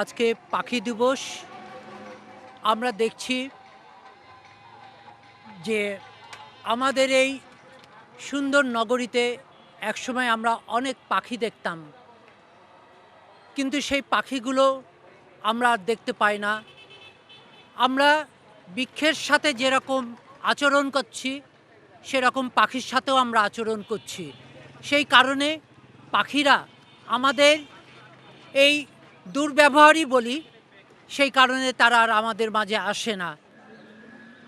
আজকে পাখি দিবস। আমরা দেখছি যে আমাদের এই সুন্দর নগরীতে একসময় আমরা অনেক পাখি দেখতাম। কিন্তু সেই পাখিগুলো আমরা আর দেখতে পাই না। আমরা বৃক্ষের সাথে যেরকম আচরণ করছি, সেরকম পাখির সাথেও আমরা আচরণ করছি। সেই কারণে পাখিরা আমাদের এই দুর্ব্যবহারই বলি, সেই কারণে তারা আর আমাদের মাঝে আসে না।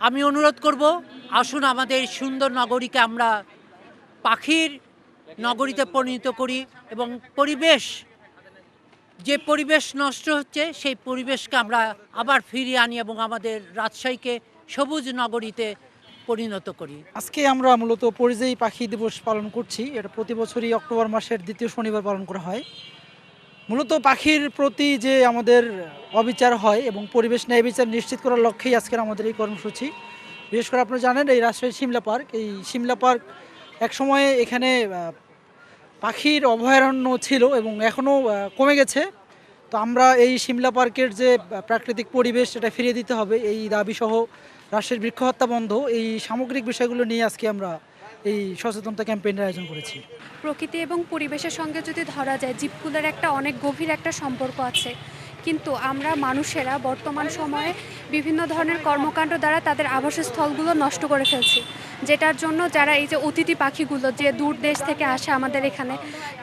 আমি অনুরোধ করব, আসুন আমাদের সুন্দর নগরীকে আমরা পাখির নগরীতে পরিণত করি এবং পরিবেশ, যে পরিবেশ নষ্ট হচ্ছে, সেই পরিবেশকে আমরা আবার ফিরিয়ে আনি এবং আমাদের রাজশাহীকে সবুজ নগরীতে পরিণত করি। আজকে আমরা মূলত পরিযায়ী পাখি দিবস পালন করছি। এটা প্রতি বছরই অক্টোবর মাসের দ্বিতীয় শনিবার পালন করা হয়। মূলত পাখির প্রতি যে আমাদের অবিচার হয় এবং পরিবেশ ন্যায় বিচার নিশ্চিত করার লক্ষ্যেই আজকের আমাদের এই কর্মসূচি। বিশেষ করে আপনারা জানেন, এই রাজশাহী সিমলা পার্ক, এই সিমলা পার্ক এক সময়ে এখানে পাখির অভয়ারণ্য ছিল এবং এখনও কমে গেছে। তো আমরা এই সিমলা পার্কের যে প্রাকৃতিক পরিবেশ, সেটা ফিরিয়ে দিতে হবে। এই দাবি সহ রাজশাহীর বৃক্ষ হত্যা বন্ধ, এই সামগ্রিক বিষয়গুলো নিয়ে আজকে আমরা এই সচেতনতা ক্যাম্পেইনের আয়োজন করেছি। প্রকৃতি এবং পরিবেশের সঙ্গে যদি ধরা যায়, জীবকুলের একটা অনেক গভীর একটা সম্পর্ক আছে। কিন্তু আমরা মানুষেরা বর্তমান সময়ে বিভিন্ন ধরনের কর্মকাণ্ড দ্বারা তাদের আবাসস্থলগুলো নষ্ট করে ফেলছি। যেটার জন্য যারা এই যে অতিথি পাখিগুলো যে দূর দেশ থেকে আসে আমাদের এখানে,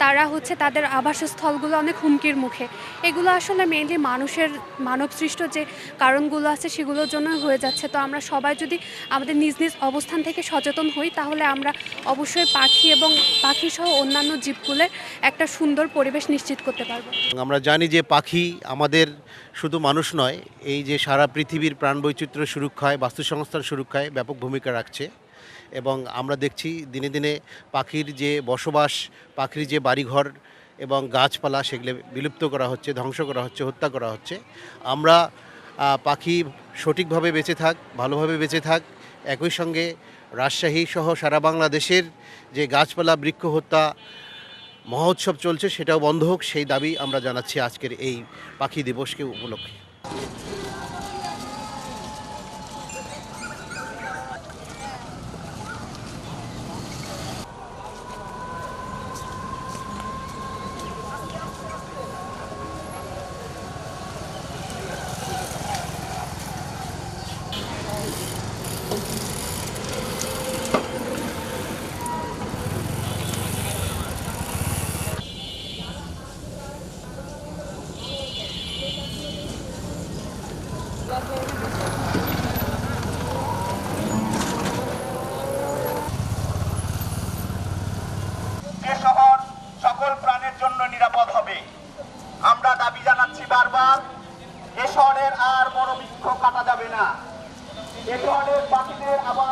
তারা হচ্ছে তাদের আবাসস্থলগুলো অনেক হুমকির মুখে। এগুলো আসলে মেইনলি মানুষের মানবসৃষ্ট যে কারণগুলো আছে সেগুলোর জন্য হয়ে যাচ্ছে। তো আমরা সবাই যদি আমাদের নিজ নিজ অবস্থান থেকে সচেতন হই, তাহলে আমরা অবশ্যই পাখি এবং পাখি সহ অন্যান্য জীবগুলোর একটা সুন্দর পরিবেশ নিশ্চিত করতে পারব। আমরা জানি যে পাখি আমাদের শুধু মানুষ নয়, এই যে সারা পৃথিবীর প্রাণবৈচিত্র্য সুরক্ষায় বাস্তু সংস্থার সুরক্ষায় ব্যাপক ভূমিকা রাখছে। এবং আমরা দেখছি দিনে দিনে পাখির যে বসবাস, পাখির যে বাড়িঘর এবং গাছপালা সেগুলো বিলুপ্ত করা হচ্ছে, ধ্বংস করা হচ্ছে, হত্যা করা হচ্ছে। আমরা পাখি সঠিকভাবে বেঁচে থাক, ভালোভাবে বেঁচে থাক। একই সঙ্গে রাজশাহী সহ সারা বাংলাদেশের যে গাছপালা বৃক্ষ হত্যা মহোৎসব চলছে সেটাও বন্ধ হোক, সেই দাবি আমরা জানাচ্ছি আজকের এই পাখি দিবসকে উপলক্ষে। শহর সকল প্রাণের জন্য নিরাপদ হবে। আমরা দাবি জানাচ্ছি বারবার, এ শহরের আর বনবৃক্ষ কাটা যাবে না। এ শহরের বাকিদের আবার